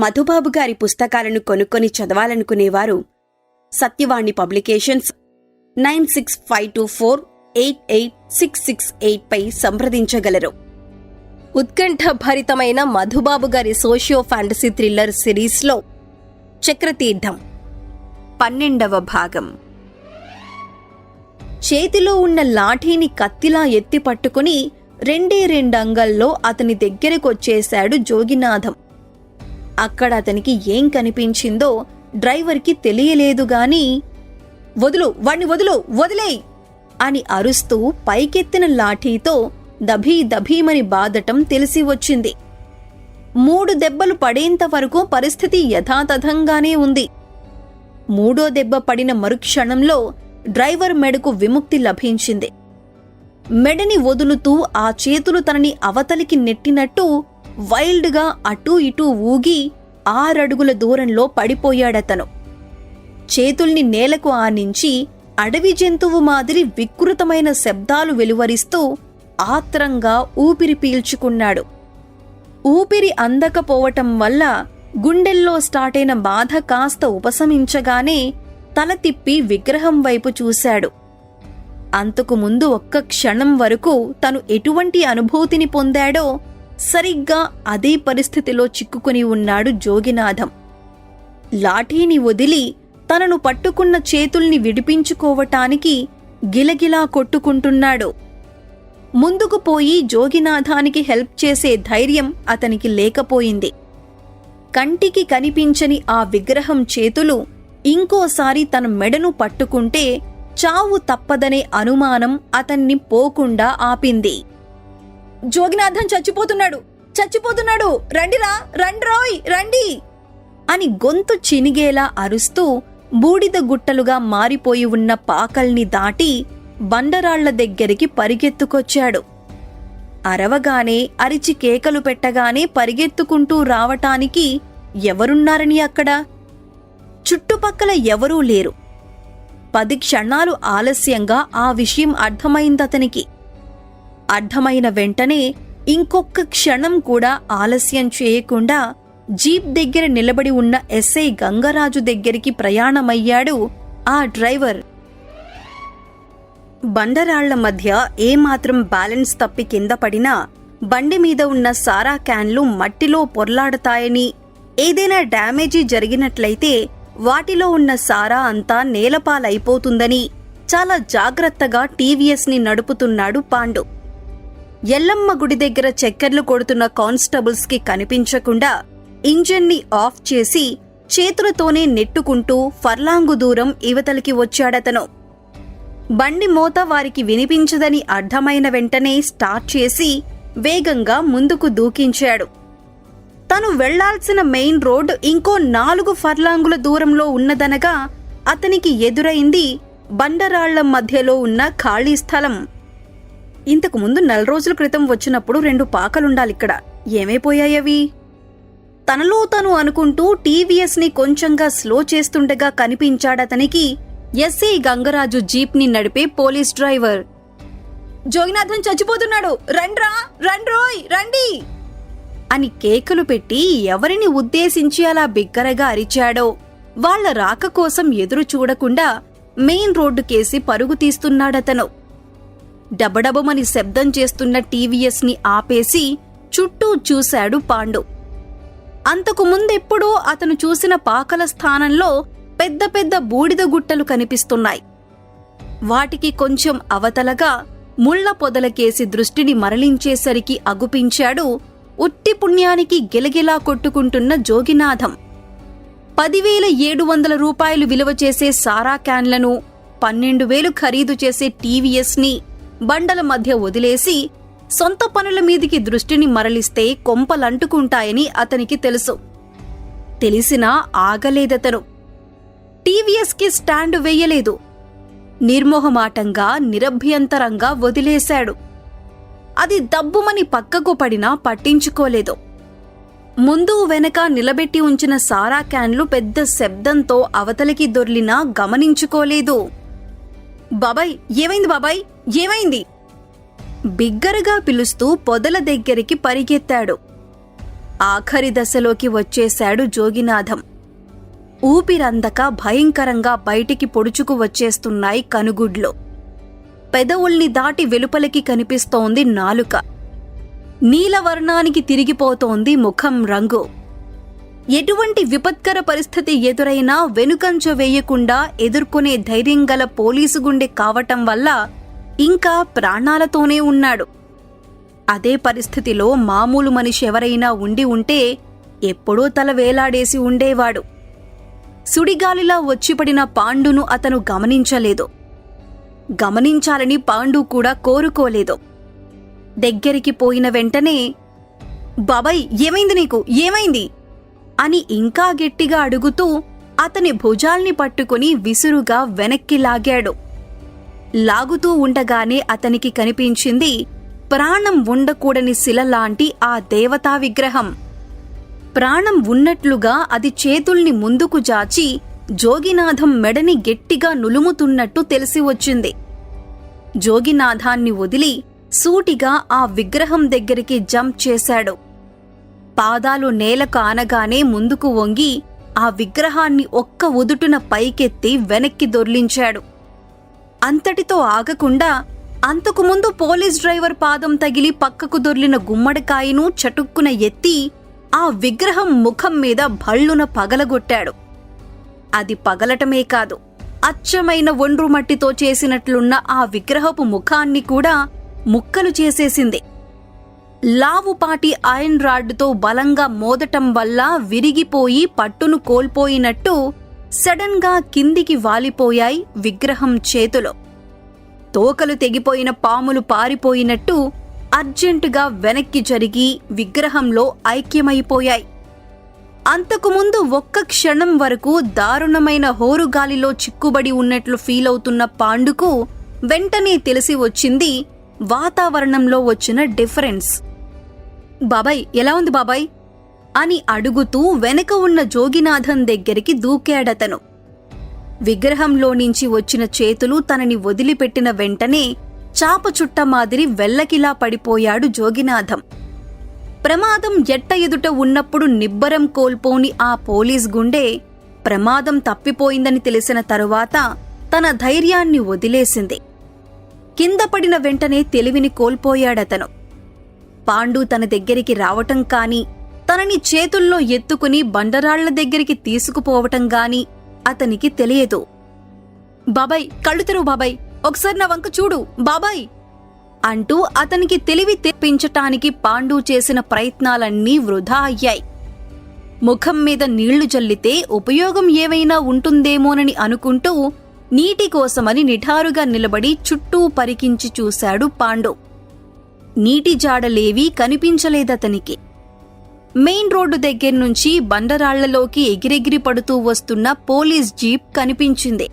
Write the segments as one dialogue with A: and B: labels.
A: మధుబాబు గారి పుస్తకాలను కొనుక్కొని చదవాలనుకునేవారు. Satyavani publications nine six five two four eight eight six six eight పై సంప్రదించగలరు. ఉత్కంఠభరితమైన మధుబాబు గారి సోషియో ఫ్యాంటసీ థ్రిల్లర్ సిరీస్లో చక్రతీర్థం. పన్నెండవ భాగం. చేతిలో ఉన్న లాఠీని కత్తిలా ఎత్తి పట్టుకుని రెండే రెండంగల్లో అతని దగ్గరకొచ్చేశాడు జోగినాథం. అక్కడ అతనికి ఏం కనిపించిందో డ్రైవర్కి తెలియలేదు గాని వదులు వాణ్ణి వదులు వదిలేయ్! అని అరుస్తూ పైకెత్తిన లాఠీతో దభీ దభీమని బాదటం తెలిసి వచ్చింది. మూడు దెబ్బలు పడేంత వరకు పరిస్థితి యథాతథంగానే ఉంది. మూడో దెబ్బ పడిన మరుక్షణంలో డ్రైవర్ మెడకు విముక్తి లభించింది. మెడని వదులుతూ ఆ చేతులు తనని అవతలికి నెట్టినట్టు వైల్డ్గా అటూ ఇటూ ఊగి ఆరడుగుల దూరంలో పడిపోయాడతను. చేతుల్ని నేలకు ఆనించి అడవి జంతువు మాదిరి వికృతమైన శబ్దాలు వెలువరిస్తూ ఆత్రంగా ఊపిరి పీల్చుకున్నాడు. ఊపిరి అందకపోవటం వల్ల గుండెల్లో స్టార్టైన బాధ కాస్త ఉపశమించగానే తల తిప్పి విగ్రహం వైపు చూశాడు. అంతకు ముందు ఒక్క క్షణం వరకు తను ఎటువంటి అనుభూతిని పొందాడో సరిగ్గా అదే పరిస్థితిలో చిక్కుకుని ఉన్నాడు జోగినాథం. లాఠీని వదిలి తనను పట్టుకున్న చేతుల్ని విడిపించుకోవటానికి గిలగిలా కొట్టుకుంటున్నాడు. ముందుకు పోయి జోగినాథానికి హెల్ప్ చేసే ధైర్యం అతనికి లేకపోయింది. కంటికి కనిపించని ఆ విగ్రహం చేతులు ఇంకోసారి తన మెడను పట్టుకుంటే చావు తప్పదనే అనుమానం అతన్ని పోకుండా ఆపింది. జోగినాథం చచ్చిపోతున్నాడు. చచ్చిపోతున్నాడు. రండిరా. రండ్రోయ్ రండి. అని గొంతు చినిగేలా అరుస్తూ బూడిద గుట్టలుగా మారిపోయి ఉన్న పాకల్ని దాటి బండరాళ్ళ దగ్గరికి పరిగెత్తుకొచ్చాడు. అరవగానే అరిచి కేకలు పెట్టగానే పరిగెత్తుకుంటూ రావటానికి ఎవరున్నారని అక్కడ? చుట్టుపక్కల ఎవరూ లేరు. పది క్షణాలు ఆలస్యంగా ఆ విషయం అర్థమైందతనికి అర్థమైన వెంటనే ఇంకొక్క క్షణం కూడా ఆలస్యం చేయకుండా జీప్ దగ్గర నిలబడి ఉన్న ఎస్ఐ గంగరాజు దగ్గరికి ప్రయాణమయ్యాడు ఆ డ్రైవర్. బండరాళ్ళ మధ్య ఏమాత్రం బ్యాలెన్స్ తప్పి కింద పడినా బండి మీద ఉన్న సారా క్యాన్లు మట్టిలో పొర్లాడతాయని ఏదైనా డ్యామేజీ జరిగినట్లయితే వాటిలో ఉన్న సారా అంతా నేలపాలైపోతుందని చాలా జాగ్రత్తగా టీవీఎస్ని నడుపుతున్నాడు పాండు. ఎల్లమ్మ గుడి దగ్గర చక్కర్లు కొడుతున్న కానిస్టబుల్స్కి కనిపించకుండా ఇంజన్ని ఆఫ్ చేసి చేతులతోనే నెట్టుకుంటూ ఫర్లాంగు దూరం ఇవతలికి వచ్చాడతను. బండి మోత వారికి వినిపించదని అర్థమైన వెంటనే స్టార్ట్ చేసి వేగంగా ముందుకు దూకించాడు. తను వెళ్ళాల్సిన మెయిన్ రోడ్ ఇంకో నాలుగు ఫర్లాంగుల దూరంలో ఉన్నదనగా అతనికి ఎదురైంది బండరాళ్ళ మధ్యలో ఉన్న ఖాళీ స్థలం. ఇంతకు ముందు నెల రోజుల క్రితం వచ్చినప్పుడు రెండు పాకలుండాలిక్కడ ఏమైపోయాయవి తనలో తను అనుకుంటూ టీవీఎస్ని కొంచెంగా స్లో చేస్తుండగా కనిపించాడతనికి ఎస్ఐ గంగరాజు జీప్ని నడిపే పోలీస్ డ్రైవర్. జోగినాథన్ చచ్చిపోతున్నాడు. రండ్రా రండ్రోయ్ రండి! అని కేకలు పెట్టి ఎవరిని ఉద్దేశించి అలా బిగ్గరగా అరిచాడో వాళ్ళ రాక కోసం ఎదురు చూడకుండా మెయిన్ రోడ్డుకేసి పరుగు తీస్తున్నాడతను. డబడబమని శబ్దం చేస్తున్న టీవీఎస్ని ఆపేసి చుట్టూ చూశాడు పాండు. అంతకు ముందెప్పుడో అతను చూసిన పాకల స్థానంలో పెద్ద పెద్ద బూడిద గుట్టలు కనిపిస్తున్నాయి. వాటికి కొంచెం అవతలగా ముళ్ళ పొదలకేసి దృష్టిని మరలించేసరికి అగుపించాడు ఉట్టి పుణ్యానికి గిలగిలా కొట్టుకుంటున్న జోగినాథం. పదివేల ఏడు వందల రూపాయలు విలువ చేసే సారా క్యాన్లను పన్నెండు వేలు ఖరీదు చేసే టీవీఎస్ని బండల మధ్య వదిలేసి సొంత పనుల మీదికి దృష్టిని మరలిస్తే కొంపలంటుకుంటాయని అతనికి తెలుసు. తెలిసినా ఆగలేదతను. టీవీఎస్కి స్టాండ్ వెయ్యలేదు నిర్మోహమాటంగా నిరభ్యంతరంగా వదిలేశాడు. అది దబ్బుమని పక్కకు పడినా పట్టించుకోలేదు. ముందు వెనక నిలబెట్టి ఉంచిన సారా క్యాన్లు పెద్ద శబ్దంతో అవతలికి దొర్లినా గమనించుకోలేదు. బాబాయ్ ఏమైంది బాబాయ్? ఏమైంది? బిగ్గరగా పిలుస్తూ పొదల దగ్గరికి పరిగెత్తాడు. ఆఖరి దశలోకి వచ్చేశాడు జోగినాథం. ఊపిరందక భయంకరంగా బయటికి పొడుచుకు వచ్చేస్తున్నాయి కనుగుడ్లు. పెదవుల్ని దాటి వెలుపలికి కనిపిస్తోంది నాలుక. నీలవర్ణానికి తిరిగిపోతోంది ముఖం రంగు. ఎటువంటి విపత్కర పరిస్థితి ఎదురైనా వెనుకంచ వేయకుండా ఎదుర్కొనే ధైర్యం గల పోలీసు గుండె కావటం వల్ల ఇంకా ప్రాణాలతోనే ఉన్నాడు. అదే పరిస్థితిలో మామూలు మనిషి ఎవరైనా ఉండి ఉంటే ఎప్పుడో తల వేలాడేసి ఉండేవాడు. సుడిగాలిలా వచ్చిపడిన పాండును అతను గమనించలేదు. గమనించాలని పాండు కూడా కోరుకోలేదు. దగ్గరికి పోయిన వెంటనే బాబాయ్ ఏమైంది నీకు? ఏమైంది? అని ఇంకా గట్టిగా అడుగుతూ అతని భుజాల్ని పట్టుకుని విసురుగా వెనక్కి లాగాడు. లాగుతూ ఉండగానే అతనికి కనిపించింది ప్రాణం ఉండకూడని శిలలాంటి ఆ దేవతా విగ్రహం. ప్రాణం ఉన్నట్లుగా అది చేతుల్ని ముందుకు జాచి జోగినాథం మెడని గట్టిగా నులుముతున్నట్టు తెలిసి వచ్చింది. జోగినాథాన్ని వదిలి సూటిగా ఆ విగ్రహం దగ్గరికి జంప్ చేశాడు. పాదాలు నేలకు ఆనగానే ముందుకు వంగి ఆ విగ్రహాన్ని ఒక్క ఉదుటున పైకెత్తి వెనక్కి దొర్లించాడు. అంతటితో ఆగకుండా అంతకుముందు పోలీస్ డ్రైవర్ పాదం తగిలి పక్కకు దొర్లిన గుమ్మడికాయను చటుక్కున ఎత్తి ఆ విగ్రహం ముఖం మీద భళ్ళున పగలగొట్టాడు. అది పగలటమే కాదు. అచ్చమైన ఒండ్రు మట్టితో చేసినట్లున్న ఆ విగ్రహపు ముఖాన్ని కూడా ముక్కలు చేసేసింది. లావుపాటి ఐరన్ రాడ్డుతో బలంగా మోదటం వల్ల విరిగిపోయి పట్టును కోల్పోయినట్టు సడన్గా కిందికి వాలిపోయాయి విగ్రహం చేతులో. తోకలు తెగిపోయిన పాములు పారిపోయినట్టు అర్జెంటుగా వెనక్కి జరిగి విగ్రహంలో ఐక్యమైపోయాయి. అంతకుముందు ఒక్క క్షణం వరకు దారుణమైన హోరుగాలిలో చిక్కుబడి ఉన్నట్లు ఫీల్ అవుతున్న పాండుకు వెంటనే తెలిసి వచ్చింది వాతావరణంలో వచ్చిన డిఫరెన్స్. బాబాయ్ ఎలా ఉంది బాబాయ్? అని అడుగుతూ వెనక ఉన్న జోగినాథం దగ్గరికి దూకాడతను. విగ్రహంలో నుంచి వచ్చిన చేతులు తనని వదిలిపెట్టిన వెంటనే చాప చుట్ట మాదిరి వెల్లకిలా పడిపోయాడు జోగినాథం. ప్రమాదం ఎట్ట ఎదుట ఉన్నప్పుడు నిబ్బరం కోల్పోని ఆ పోలీస్ గుండె ప్రమాదం తప్పిపోయిందని తెలిసిన తరువాత తన ధైర్యాన్ని వదిలేసింది. కింద పడిన వెంటనే తెలివిని కోల్పోయాడతను. పాండు తన దగ్గరికి రావటం కాని తనని చేతుల్లో ఎత్తుకుని బండరాళ్ళ దగ్గరికి తీసుకుపోవటం గాని అతనికి తెలియదు. బాబాయ్ కళ్ళు తెరువు బాబాయ్. ఒకసారి నా వంక చూడు. బాబాయ్! అంటూ అతనికి తెలివి తెప్పించటానికి పాండు చేసిన ప్రయత్నాలన్నీ వృధా అయ్యాయి. ముఖం మీద నీళ్ళు జల్లితే ఉపయోగం ఏమైనా ఉంటుందేమోనని అనుకుంటూ నీటి కోసమని నిఠారుగా నిలబడి చుట్టూ పరికించి చూశాడు పాండు. నీటి జాడలేవీ కనిపించలేదతనికి. మెయిన్ రోడ్డు దగ్గర నుంచి బండరాళ్ళలోకి ఎగిరెగిరి పడుతూ వస్తున్న పోలీస్ జీప్ కనిపించింది.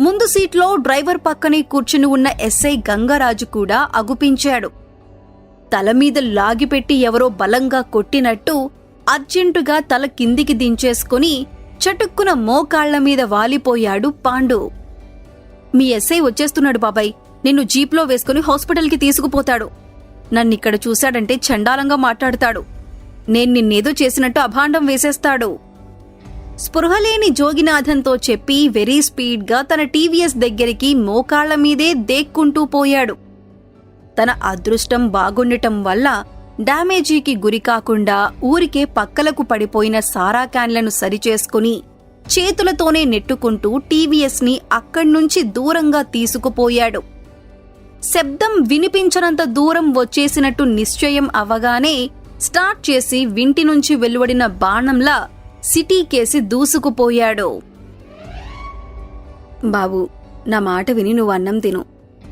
A: ముందు సీట్లో డ్రైవర్ పక్కనే కూర్చుని ఉన్న ఎస్ఐ గంగరాజు కూడా అగుపించాడు. తల మీద లాగిపెట్టి ఎవరో బలంగా కొట్టినట్టు అర్జెంటుగా తల కిందికి దించేసుకుని చటుక్కున మోకాళ్ళ మీద వాలిపోయాడు పాండు. మీ ఎస్ఐ వచ్చేస్తున్నాడు బాబాయ్. నిన్ను జీప్లో వేసుకుని హాస్పిటల్కి తీసుకుపోతాడు. నన్నిక్కడ చూశాడంటే చండాలంగా మాట్లాడతాడు. నేను నిన్నేదో చేసినట్టు అభాండం వేసేస్తాడు. స్పృహలేని జోగినాథంతో చెప్పి వెరీ స్పీడ్గా తన టీవీఎస్ దగ్గరికి మోకాళ్ళ మీదే దేక్కుంటూ పోయాడు. తన అదృష్టం బాగుండటం వల్ల డ్యామేజీకి గురికాకుండా ఊరికే పక్కలకు పడిపోయిన సారా క్యాన్లను సరిచేసుకుని చేతులతోనే నెట్టుకుంటూ టీవీఎస్ని అక్కడ్నుంచి దూరంగా తీసుకుపోయాడు. శబ్దం వినిపించనంత దూరం వచ్చేసినట్టు నిశ్చయం అవగానే స్టార్ట్ చేసి వింటి నుంచి వెలువడిన బాణంలా సిటీకేసి దూసుకుపోయాడు. బాబు నా మాట విని నువ్వు అన్నం తిను.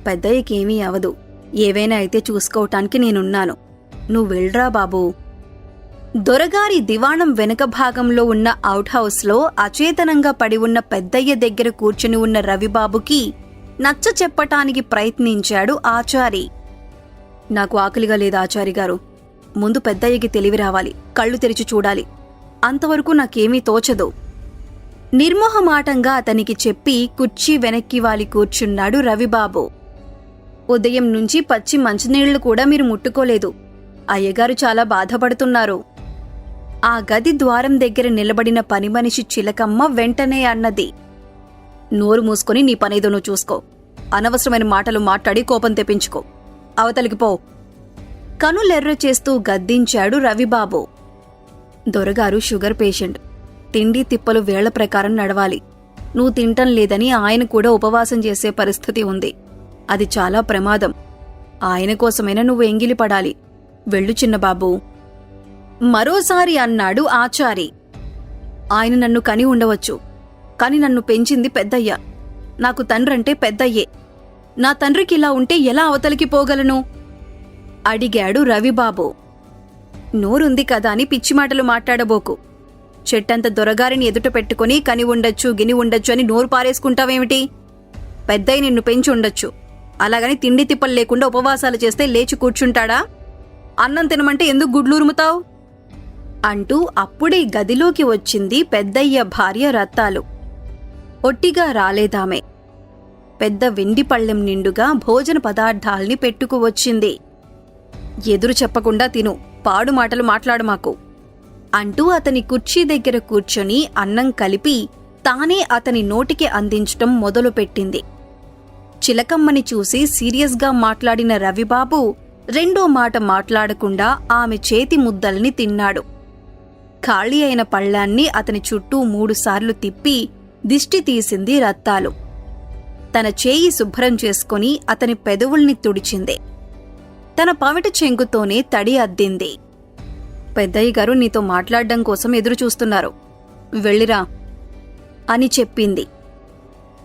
A: పెద్దయ్యకేమీ అవదు. ఏవైనా అయితే చూసుకోవటానికి నేనున్నాను. నువ్వు వెళ్ళరా బాబూ. దొరగారి దివాణం వెనుక భాగంలో ఉన్న అవుట్ హౌస్లో అచేతనంగా పడి ఉన్న పెద్దయ్య దగ్గర కూర్చుని ఉన్న రవిబాబుకి నచ్చ చెప్పటానికి ప్రయత్నించాడు ఆచారి. నాకు ఆకలిగా లేదు ఆచారి గారు. ముందు పెద్దయ్యకి తెలివి రావాలి. కళ్ళు తెరిచి చూడాలి. అంతవరకు నాకేమీ తోచదు. నిర్మోహమాటంగా అతనికి చెప్పి కుర్చీ వెనక్కి వాలి కూర్చున్నాడు రవిబాబు. ఉదయం నుంచి పచ్చి మంచినీళ్ళు కూడా మీరు ముట్టుకోలేదు. అయ్యగారు చాలా బాధపడుతున్నారు. ఆ గది ద్వారం దగ్గర నిలబడిన పని మనిషి చిలకమ్మ వెంటనే అన్నది. నోరు మూసుకొని నీ పనేదో నువ్వు చూసుకో. అనవసరమైన మాటలు మాట్లాడి కోపం తెప్పించుకో. అవతలికి పో. కనులెర్ర చేస్తూ గద్దించాడు రవిబాబు. దొరగారు షుగర్ పేషెంట్. తిండి తిప్పలు వేళ్ళ ప్రకారం నడవాలి. నువ్వు తింటం లేదని ఆయన కూడా ఉపవాసం చేసే పరిస్థితి ఉంది. అది చాలా ప్రమాదం. ఆయన కోసమైనా నువ్వు ఎంగిలి పడాలి. వెళ్ళు చిన్నబాబు. మరోసారి అన్నాడు ఆచారి. ఆయన నన్ను కని ఉండవచ్చు. కాని నన్ను పెంచింది పెద్దయ్య. నాకు తండ్రంటే పెద్దయ్యే. నా తండ్రికి ఇలా ఉంటే ఎలా అవతలికి పోగలను? అడిగాడు రవిబాబు. నోరుంది కదా అని పిచ్చి మాటలు మాట్లాడబోకు. చెట్టంత దొరగారిని ఎదుట పెట్టుకుని కని ఉండొచ్చు గిని ఉండొచ్చు అని నోరు పారేసుకుంటావేమిటి? పెద్దయ్య నిన్ను పెంచి ఉండొచ్చు. అలాగని తిండి తిప్పలు లేకుండా ఉపవాసాలు చేస్తే లేచి కూర్చుంటాడా? అన్నం తినమంటే ఎందుకు గుడ్లూరుముతావు? అంటూ అప్పుడే గదిలోకి వచ్చింది పెద్దయ్య భార్య రత్తాలు. ఒట్టిగా రాలేదామే. పెద్ద వెండి పళ్ళెం నిండుగా భోజన పదార్థాల్ని పెట్టుకువచ్చింది ఎదురు చెప్పకుండా తిను. పాడు మాటలు మాట్లాడు మాకు. అంటూ అతని కుర్చీ దగ్గర కూర్చొని అన్నం కలిపి తానే అతని నోటికి అందించటం మొదలుపెట్టింది. చిలకమ్మని చూసి సీరియస్గా మాట్లాడిన రవిబాబు రెండో మాట మాట్లాడకుండా ఆమె చేతి ముద్దల్ని తిన్నాడు. ఖాళీ అయిన పళ్ళాన్ని అతని చుట్టూ మూడుసార్లు తిప్పి దిష్టి తీసింది రత్తాలు. తన చేయి శుభ్రం చేసుకుని అతని పెదవుల్ని తుడిచింది. తన పవిట చెంగుతోనే తడి అద్దింది. పెద్దయ్య గారు నీతో మాట్లాడడం కోసం ఎదురు చూస్తున్నారు వెళ్ళిరా అని చెప్పింది.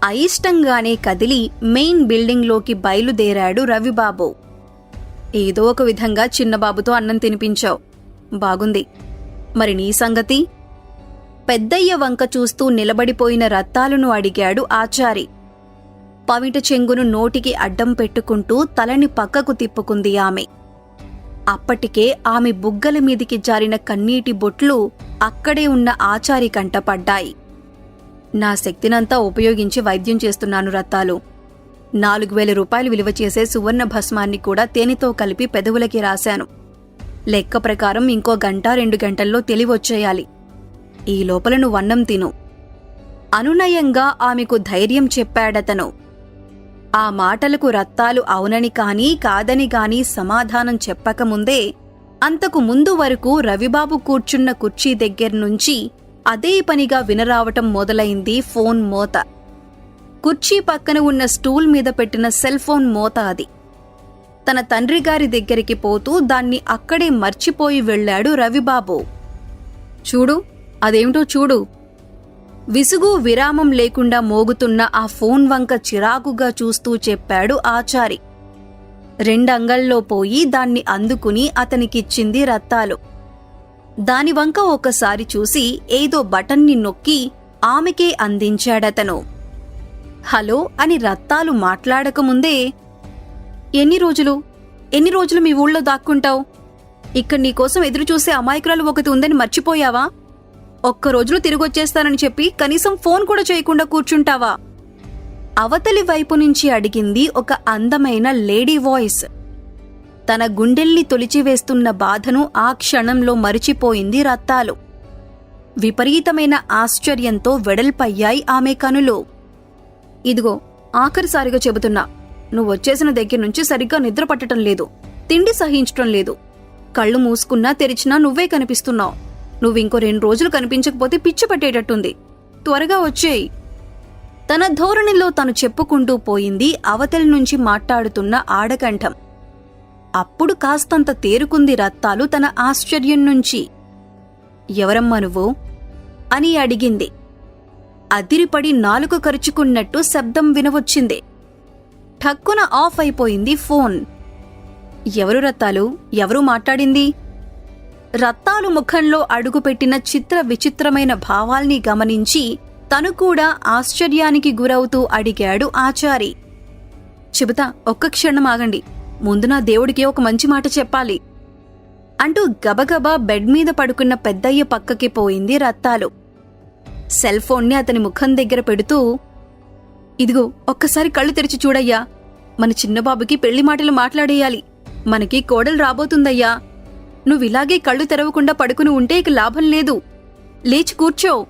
A: అయిష్టంగానే కదిలి మెయిన్ బిల్డింగ్లోకి బయలుదేరాడు రవిబాబు. ఏదో ఒక విధంగా చిన్నబాబుతో అన్నం తినిపించావు. బాగుంది. మరి నీ సంగతి? పెద్దయ్య వంక చూస్తూ నిలబడిపోయిన రత్తాలను అడిగాడు ఆచారి. పవిట చెంగును నోటికి అడ్డం పెట్టుకుంటూ తలని పక్కకు తిప్పుకుంది ఆమె. అప్పటికే ఆమె బుగ్గల మీదికి జారిన కన్నీటి బొట్లు అక్కడే ఉన్న ఆచారి కంటపడ్డాయి నా శక్తినంతా ఉపయోగించి వైద్యం చేస్తున్నాను రత్తాలు. నాలుగు వేల రూపాయలు విలువ చేసే సువర్ణ భస్మాన్ని కూడా తేనెతో కలిపి పెదవులకి రాశాను. లెక్క ప్రకారం ఇంకో గంట రెండు గంటల్లో తెలివొచ్చేయాలి. ఈ లోపల వన్నం తిను. అనునయంగా ఆమెకు ధైర్యం చెప్పాడతను. ఆ మాటలకు రత్తాలు అవునని కాని కాదని గాని సమాధానం చెప్పకముందే అంతకు ముందు వరకు రవిబాబు కూర్చున్న కుర్చీ దగ్గర్నుంచి అదే పనిగా వినరావటం మొదలైంది ఫోన్ మోత. కుర్చీ పక్కన ఉన్న స్టూల్ మీద పెట్టిన సెల్ ఫోన్ మోత అది. తన తండ్రి గారి దగ్గరికి పోతూ దాన్ని అక్కడే మర్చిపోయి వెళ్ళాడు రవిబాబు. చూడు అదేమిటో చూడు విసుగు విరామం లేకుండా మోగుతున్న ఆ ఫోన్ వంక చిరాకుగా చూస్తూ చెప్పాడు ఆచారి. రెండంగల్లో పోయి దాన్ని అందుకుని అతనికిచ్చింది రత్తాలు. దాని వంక ఒకసారి చూసి ఏదో బటన్ని నొక్కి ఆమెకే అందించాడతను. హలో అని రత్తాలు మాట్లాడకముందే ఎన్ని రోజులు? ఎన్ని రోజులు మీ ఊళ్ళో దాక్కుంటావు? ఇక్కడ నీకోసం ఎదురుచూసే అమాయకురాలు ఒకటి ఉందని మర్చిపోయావా? ఒక్క రోజులో తిరిగొచ్చేస్తానని చెప్పి కనీసం ఫోన్ కూడా చేయకుండా కూర్చుంటావా? అవతలి వైపు నుంచి అడిగింది ఒక అందమైన లేడీ వాయిస్. తన గుండెల్ని తొలిచివేస్తున్న బాధను ఆ క్షణంలో మరిచిపోయింది రత్తాలు. విపరీతమైన ఆశ్చర్యంతో వెడల్పయ్యాయి ఆమె కనులు. ఇదిగో ఆఖరిసారిగా చెబుతున్నా నువ్వొచ్చేసిన దగ్గర నుంచి సరిగ్గా నిద్రపట్టడం లేదు తిండి సహించటం లేదు. కళ్ళు మూసుకున్నా తెరిచినా నువ్వే కనిపిస్తున్నావు. నువ్వింకో రెండు రోజులు కనిపించకపోతే పిచ్చి పట్టేటట్టుంది. త్వరగా వచ్చేయి. తన ధోరణిలో తను చెప్పుకుంటూ పోయింది అవతలి నుంచి మాట్లాడుతున్న ఆడకంఠం. అప్పుడు కాస్తంత తేరుకుంది రత్తాలు తన ఆశ్చర్యం నుంచి. ఎవరమ్మా నువ్వు? అని అడిగింది. అదిరిపడి నాలుక కరుచుకున్నట్టు శబ్దం వినవచ్చింది. ఠక్కున ఆఫ్ అయిపోయింది ఫోన్. ఎవరు రత్తాలు? ఎవరు మాట్లాడింది? రత్తాలు ముఖంలో అడుగుపెట్టిన చిత్ర విచిత్రమైన భావాల్ని గమనించి తను కూడా ఆశ్చర్యానికి గురవుతూ అడిగాడు ఆచారి. చెబుతా ఒక్క క్షణం ఆగండి. ముందు నా దేవుడికి ఒక మంచి మాట చెప్పాలి. అంటూ గబగబా బెడ్ మీద పడుకున్న పెద్దయ్య పక్కకి పోయింది రత్తాలు. సెల్ ఫోన్ని అతని ముఖం దగ్గర పెడుతూ ఇదిగో ఒక్కసారి కళ్ళు తెరిచి చూడయ్యా. మన చిన్నబాబుకి పెళ్ళి మాటలు మాట్లాడేయాలి. మనకి కోడలు రాబోతుందయ్యా. నువ్విలాగే కళ్ళు తెరవకుండా పడుకుని ఉంటే ఇక లాభం లేదు. లేచి కూర్చో.